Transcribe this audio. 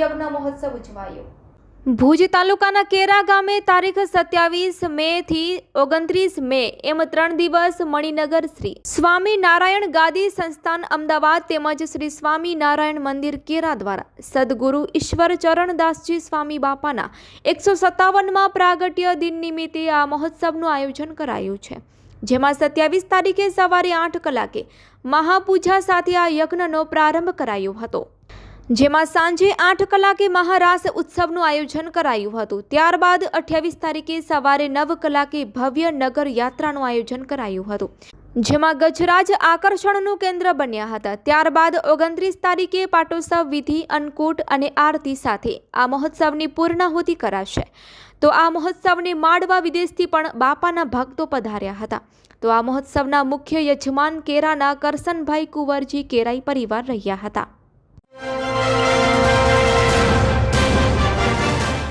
યજ્ઞ મહોત્સવ ઉજવાયો. ભુજ તાલુકાના કેરા ગામે તારીખ સત્યાવીસ મે થી ઓગણત્રીસ મે એમ ત્રણ દિવસ મણિનગર શ્રી સ્વામી નારાયણ ગાદી સંસ્થાન અમદાવાદ તેમજ શ્રી સ્વામી નારાયણ મંદિર કેરા દ્વારા સદગુરુ ઈશ્વર ચરણદાસજી સ્વામી બાપાના એકસો સત્તાવનમાં પ્રાગટ્ય દિન નિમિત્તે આ મહોત્સવનું આયોજન કરાયું છે. જેમાં સત્યાવીસ તારીખે સવારે આઠ કલાકે મહાપૂજા સાથે આ યજ્ઞનો પ્રારંભ કરાયો હતો. જેમાં સાંજે આઠ કલાકે મહારાસ ઉત્સવનું આયોજન કરાયું હતું. ત્યારબાદ અઠ્યાવીસ તારીખે સવારે નવ કલાકે ભવ્ય નગર યાત્રાનું આયોજન કરાયું હતું. જેમાં ગજરાજ આકર્ષણનું કેન્દ્ર બન્યા હતા. ત્યારબાદ ઓગણત્રીસ તારીખે પાટોત્સવ વિધિ, અન્નકૂટ અને આરતી સાથે આ મહોત્સવની પૂર્ણાહુતિ કરાશે. તો આ મહોત્સવને માડવા વિદેશથી પણ બાપાના ભક્તો પધાર્યા હતા. તો આ મહોત્સવના મુખ્ય યજમાન કેરાના કરસનભાઈ કુંવરજી કેરાઈ પરિવાર રહ્યા હતા.